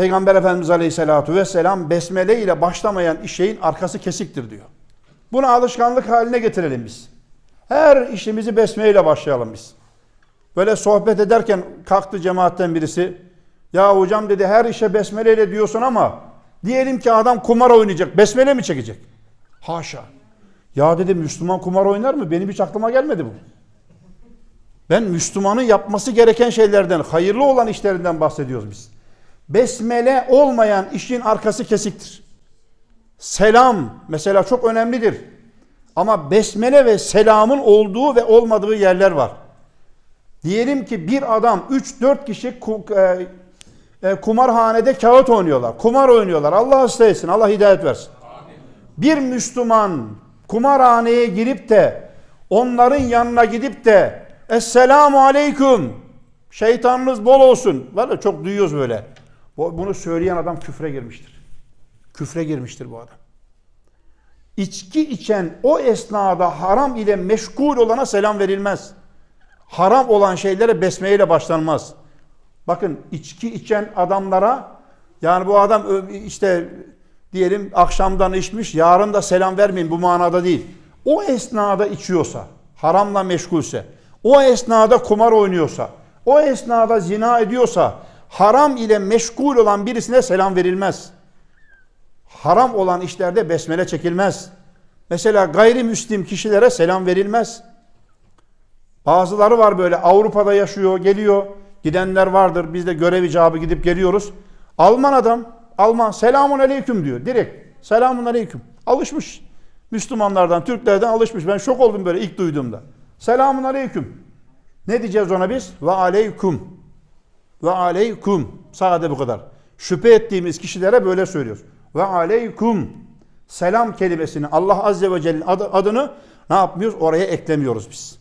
Peygamber Efendimiz Aleyhisselatü Vesselam besmele ile başlamayan şeyin arkası kesiktir diyor. Bunu alışkanlık haline getirelim biz. Her işimizi besmele ile başlayalım biz. Böyle sohbet ederken kalktı cemaatten birisi. Ya hocam dedi her işe besmele ile diyorsun ama diyelim ki adam kumar oynayacak. Besmele mi çekecek? Haşa. Ya dedi Müslüman kumar oynar mı? Benim hiç aklıma gelmedi bu. Ben Müslümanın yapması gereken şeylerden, hayırlı olan işlerinden bahsediyoruz biz. Besmele olmayan işin arkası kesiktir. Selam mesela çok önemlidir. Ama besmele ve selamın olduğu ve olmadığı yerler var. Diyelim ki bir adam 3-4 kişi e, e, kumarhanede kağıt oynuyorlar. Kumar oynuyorlar. Allah hasta etsin. Allah hidayet versin. Bir Müslüman kumarhaneye girip de onların yanına gidip de Esselamu Aleyküm şeytanınız bol olsun. Var ya çok duyuyoruz böyle. Bu- Bunu söyleyen adam küfre girmiştir. Küfre girmiştir bu adam. İçki içen o esnada haram ile meşgul olana selam verilmez. Haram olan şeylere besmele ile başlanmaz. Bakın içki içen adamlara yani bu adam işte diyelim akşamdan içmiş yarın da selam vermeyin bu manada değil. O esnada içiyorsa, haramla meşgulse, o esnada kumar oynuyorsa, o esnada zina ediyorsa, haram ile meşgul olan birisine selam verilmez. Haram olan işlerde besmele çekilmez. Mesela gayrimüslim kişilere selam verilmez. Bazıları var böyle Avrupa'da yaşıyor, geliyor. Gidenler vardır. Biz de görev icabı gidip geliyoruz. Alman adam, Alman selamun aleyküm diyor. Direkt selamun aleyküm. Alışmış. Müslümanlardan, Türklerden alışmış. Ben şok oldum böyle ilk duyduğumda. Selamun aleyküm. Ne diyeceğiz ona biz? Ve aleyküm. Ve aleyküm. Sade bu kadar. Şüphe ettiğimiz kişilere böyle söylüyoruz. Ve aleyküm. Selam kelimesini Allah Azze ve Celle'nin adı- adını ne yapmıyoruz? Oraya eklemiyoruz biz.